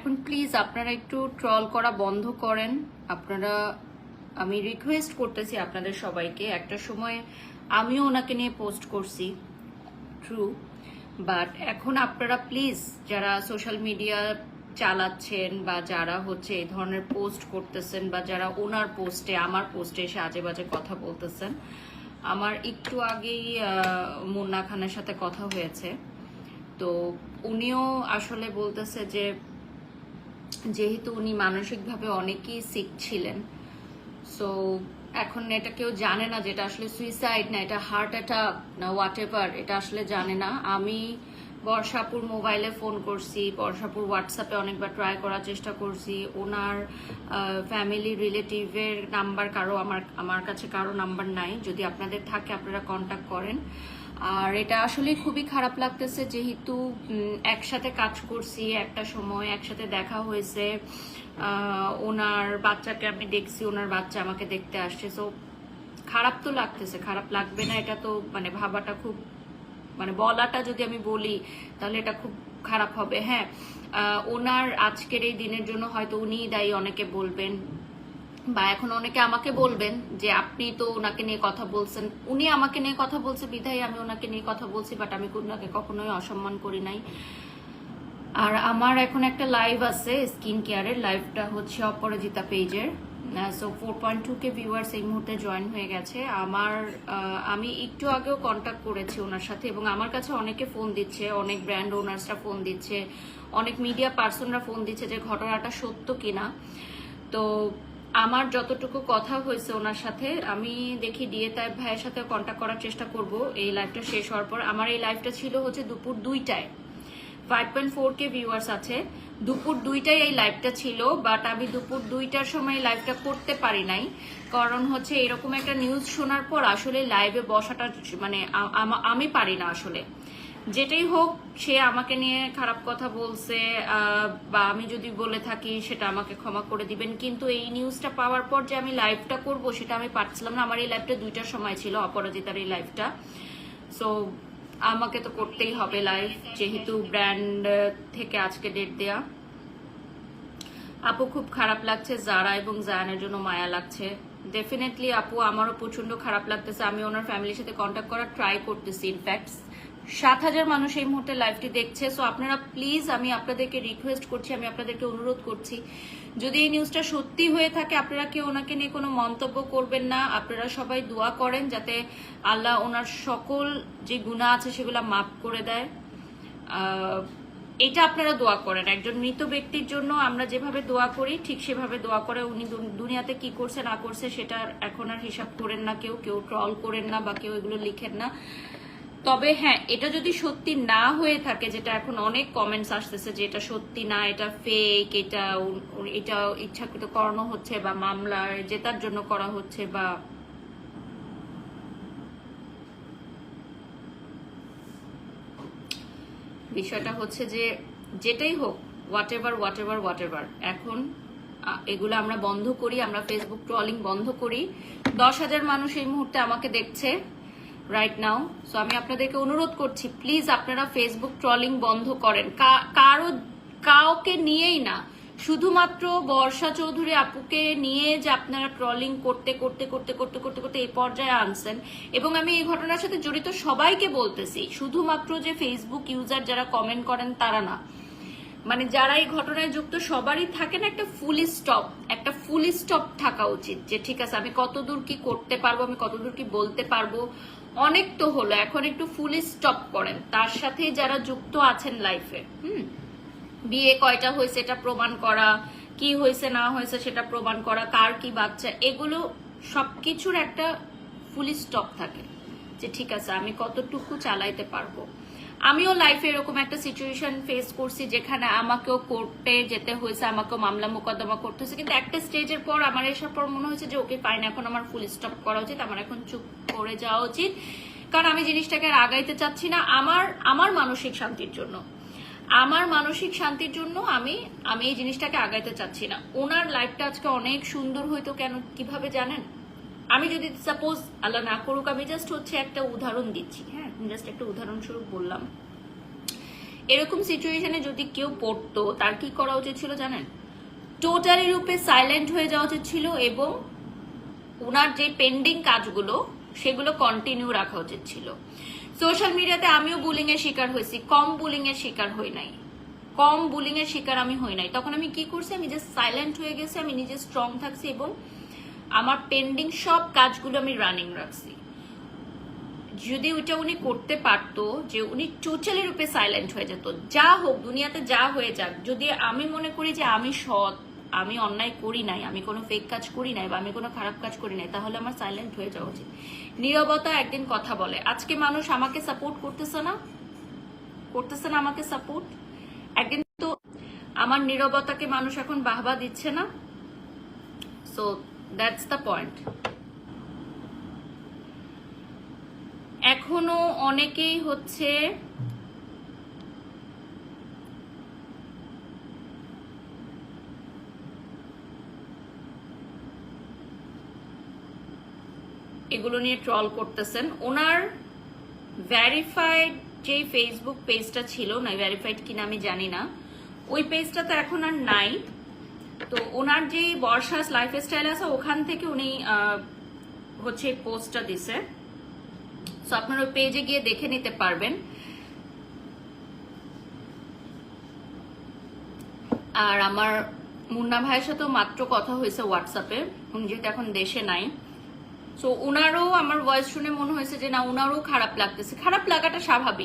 এখন প্লিজ আপনারা একটু ট্রল করা বন্ধ করেন। আপনারা, আমি রিকোয়েস্ট করতেছি আপনাদের সবাইকে। একটা সময় আমিও ওনাকে নিয়ে পোস্ট করছি। ট্রু বাট এখন আপনারা প্লিজ যারা সোশ্যাল মিডিয়া চালাচ্ছেন বা যারা হচ্ছে এই ধরনের পোস্ট করতেছেন বা যারা ওনার পোস্টে আমার পোস্টে এসে আজে বাজে কথা বলতেছেন, আমার একটু আগেই মুন্না খানের সাথে কথা হয়েছে। তো উনিও আসলে বলতেছে যে যেহেতু উনি মানসিকভাবে অনেকই সিক ছিলেন। সো এখন এটা কেউ জানে না যেটা আসলে সুইসাইড না, এটা হার্ট অ্যাটাক না হোয়াট এভার এটা আসলে জানে না। আমি বর্ষাপুর মোবাইলে ফোন করছি, বর্ষাপুর হোয়াটসঅ্যাপে অনেকবার ট্রাই করার চেষ্টা করছি। ওনার ফ্যামিলি রিলেটিভের নাম্বার কারও, আমার আমার কাছে কারও নাম্বার নাই। যদি আপনাদের থাকে, আপনারা কন্ট্যাক্ট করেন। আর এটা আসলে খুবই খারাপ লাগতেছে যেহেতু একসাথে কাজ করছি একটা সময়, একসাথে দেখা হয়েছে ওনার বাচ্চাকে আমি দেখছি, ওনার বাচ্চা আমাকে দেখতে আসছে। সো খারাপ তো লাগতেছে, খারাপ লাগবে না, এটা তো মানে ভাবাটা খুব মানে বলাটা যদি আমি বলি, তাহলে এটা খুব খারাপ হবে। হ্যাঁ ওনার আজকের এই দিনের জন্য হয়তো উনিই দায়ী, অনেকে বলবেন। বা এখন অনেকে আমাকে বলবেন যে আপনি তো ওনাকে নিয়ে কথা বলছেন। উনি আমাকে নিয়ে কথা বলছে, বিধায় আমি ওনাকে নিয়ে কথা বলছি বাট আমি ওনাকে কখনোই অসম্মান করি নাই। আর আমার এখন একটা লাইভ আছে স্কিন কেয়ারের লাইভটা হচ্ছে অপরাজিতা পেজের। So four point two K viewers এই মুহূর্তে জয়েন হয়ে গেছে। আমার আমি একটু আগেও কন্ট্যাক্ট করেছি ওনার সাথে এবং আমার কাছে অনেকে ফোন দিচ্ছে, অনেক ব্র্যান্ড ওনার্সরা ফোন দিচ্ছে, অনেক মিডিয়া পার্সনরা ফোন দিচ্ছে যে ঘটনাটা সত্য কিনা। তো আমার যতটুকু কথা হয়েছে ওনার সাথে, আমি দেখি ডিএ তাইব ভাইয়ের সাথে কন্ট্যাক্ট করার চেষ্টা করব। এই লাইভটা শেষ হওয়ার পর আমার এই লাইভটা ছিল হচ্ছে দুপুর দুইটায়। Five point four K viewers আছে। দুপুর দুইটায় এই লাইভটা ছিল বাট আমি দুপুর দুইটার সময় এই লাইভটা করতে পারি নাই। কারণ হচ্ছে এরকম একটা নিউজ শোনার পর আসলে লাইভে বসাটা মানে আমি পারি না আসলে। যেটাই হোক, সে আমাকে নিয়ে খারাপ কথা বলছে বা আমি যদি বলে থাকি, সেটা আমাকে ক্ষমা করে দিবেন। কিন্তু এই নিউজটা পাওয়ার পর যে আমি লাইভটা করব, সেটা আমি পারছিলাম না। আমার এই লাইভটা দুইটার সময় ছিল, অপরাজিতার এই লাইভটা সো আমাকে তো করতেই হবে লাইভ যেহেতু ব্র্যান্ড থেকে আজকে ডেট দেয়া। আপু, খুব খারাপ লাগছে, জারা এবং জায়ানের জন্য মায়া লাগছে। ডেফিনেটলি আপু, আমারও প্রচণ্ড খারাপ লাগতেছে। আমি ওনার ফ্যামিলির সাথে কন্ট্যাক্ট করার ট্রাই করতেছি ইনফ্যাক্ট সাত হাজার মানুষ এই মুহূর্তে লাইভটি দেখছে। সো আপনারা প্লিজ আমি আপনাদেরকে রিকোয়েস্ট করছি, আমি আপনাদেরকে অনুরোধ করছি। যদি এই নিউজটা সত্যি হয়ে থাকে, আপনারা কেউ ওনাকে নিয়ে কোনো মন্তব্য করবেন না। আপনারা সবাই দোয়া করেন যাতে আল্লাহ ওনার সকল যে গুণা আছে সেগুলো মাফ করে দেয়। এটা আপনারা দোয়া করেন। একজন মৃত ব্যক্তির জন্য আমরা যেভাবে দোয়া করি, ঠিক সেভাবে দোয়া করে উনি দুন- দুনিয়াতে কি করছে, না করছে সেটা এখন আর হিসাব করেন না কেউ। কেউ ট্রল করেন না বা কেউ এগুলো লিখেন না। তবে হ্যাঁ এটা যদি সত্যি না হয়ে থাকে, যেটা এখন অনেক কমেন্টস আসতেছে যে এটা সত্যি না, এটা ফেক এটা এটা ইচ্ছাকৃত করানো হচ্ছে বা মামলার জেতার জন্য করা হচ্ছে বা বিষয়টা হচ্ছে যে যেটাই হোক whatever whatever whatever এখন এগুলো আমরা বন্ধ করি, আমরা ফেসবুক ট্রলিং বন্ধ করি। দশ হাজার মানুষ এই মুহূর্তে আমাকে দেখছে। রাইট নাও সো আমি আপনাদেরকে অনুরোধ করছি প্লিজ আপনারা ফেসবুক ট্রলিং বন্ধ করেন। কারও, কাউকে নিয়েই না, শুধুমাত্র বর্ষা চৌধুরী আপুকে নিয়ে যে আপনারা ট্রলিং করতে করতে করতে করতে করতে করতে এই পর্যায়ে আনছেন। এবং আমি এই ঘটনার সাথে জড়িত সবাইকে বলতেছি, শুধুমাত্র যে ফেসবুক ইউজার যারা কমেন্ট করেন তারা না। মানে যারা এই ঘটনায় যুক্ত সবারই থাকে না একটা ফুল স্টপ একটা ফুল স্টপ থাকা উচিত যে, ঠিক আছে, আমি কতদূর কি করতে পারব, আমি কতদূর কি বলতে পারব? অনেক তো হলো, এখন একটু ফুল স্টপ করেন। তার সাথে যারা যুক্ত আছেন লাইফে হুম? বিয়ে কয়টা হয়েছে এটা প্রমাণ করা, কি হয়েছে, না হয়েছে সেটা প্রমাণ করা, কার কি বাচ্চা, এগুলো সবকিছুর একটা ফুল স্টপ থাকে। যে ঠিক আছে, আমি কতটুকু চালাইতে পারব? আমিও লাইফে এরকম একটা সিচুয়েশন ফেস করছি যেখানে আমাকেও কোর্টে যেতে হয়েছে, আমাকেও মামলা মোকদ্দমা করতে হয়েছে। কিন্তু একটা স্টেজের পর আমার এসব পর মনে হয়েছে যে ওকে ফাইন এখন আমার ফুল স্টপ করা উচিত, আমার এখন চুপ করে যাওয়া উচিত। কারণ আমি জিনিসটাকে আর আগাইতে চাচ্ছি না, আমার আমার মানসিক শান্তির জন্য। আমার মানসিক শান্তির জন্য আমি আমি এই জিনিসটাকে আগাইতে চাচ্ছি না। ওনার লাইফটা আজকে অনেক সুন্দর হইতো কেন, কীভাবে জানেন? আমি যদি সাপোজ আল্লাহ না করুক, আমি জাস্ট হচ্ছে একটা উদাহরণ দিচ্ছি হ্যাঁ? জাস্ট একটা উদাহরণস্বরূপ বললাম। এরকম সিচুয়েশনে যদি কেউ পড়তো, তার কি করা উচিত ছিল জানেন? টোটালি রূপে সাইলেন্ট হয়ে যাওয়া উচিত ছিল এবং ওনার যে পেন্ডিং কাজগুলো, সেগুলো কন্টিনিউ রাখা উচিত ছিল। সোশ্যাল মিডিয়াতে আমিও বুলিং এর শিকার হয়েছি, কম বুলিং এর শিকার হই নাই। কম বুলিং এর শিকার আমি হই নাই। তখন আমি কি করছি? আমি জাস্ট সাইলেন্ট হয়ে গেছি, আমি নিজে স্ট্রং থাকছি এবং আমার পেন্ডিং সব কাজগুলো আমি রানিং রাখছি। যদি ওইটা উনি করতে পারতো, যে উনি টোটালি রূপে সাইলেন্ট হয়ে যেত, যা হোক, দুনিয়াতে যা হয়ে যাক, যদি আমি মনে করি যে আমি সৎ, আমি অন্যায় করি নাই, আমি কোনো ফেক কাজ করি নাই বা আমি কোনো খারাপ কাজ করি নাই, তাহলে আমার সাইলেন্ট হয়ে যাওয়া উচিত। নীরবতা একদিন কথা বলে, আজকে মানুষ আমাকে সাপোর্ট করতেছে না? করতেছে না আমাকে সাপোর্ট একদিন তো আমার নীরবতাকে মানুষ এখন বাহবা দিচ্ছে না? সো দ্যাটস দ্য পয়েন্ট এখনও অনেকেই হচ্ছে এগুলো নিয়ে ট্রল করতেছেন। ওনার ভ্যারিফাইড যে ফেসবুক পেজটা ছিল, না ভ্যারিফাইড কিনা আমি জানি না, ওই পেজটা তো এখন আর নাই। তো ওনার যে বর্ষাস লাইফ স্টাইল আছে, ওখান থেকে উনি হচ্ছে পোস্টটা দিছে। সো আপনার ওই পেজে গিয়ে দেখে নিতে পারবেন। আর আমার মুন্না ভাইয়ের সাথেও মাত্র কথা হয়েছে হোয়াটসঅ্যাপে উনি যেহেতু এখন দেশে নাই। সো ওনারও আমার ভয়েস শুনে মনে হয়েছে যে, না ওনারও খারাপ লাগতেছে। খারাপ লাগাটা স্বাভাবিক।